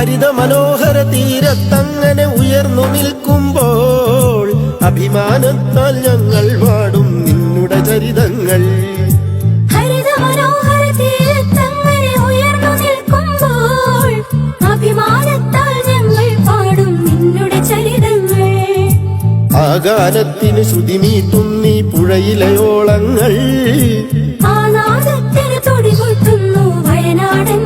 ഹരിത മനോഹര തീരത്തങ്ങനെ ഉയർന്നു നിൽക്കുമ്പോൾ അഭിമാനത്താൽ ഞങ്ങൾ പാടും നിന്നുടെ ചരിതങ്ങൾ. ആകാരത്തിന് ശ്രുതിമീട്ടുന്നീ പുഴയിലെ ഓളങ്ങൾ ആ നാദത്തിന് തുടികൊട്ടുന്നു വയനാടൻ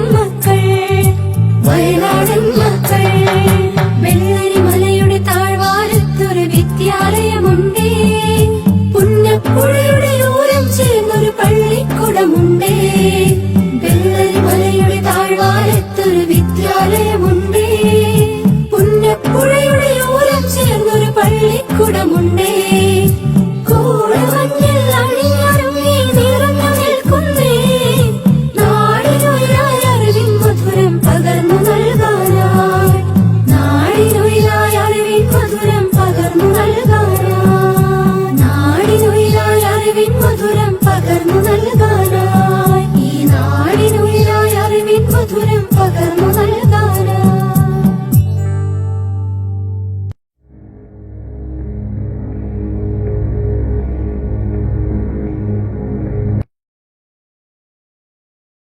പള്ളിക്കുടമുണ്ടേ വെള്ളരിമലയുടെ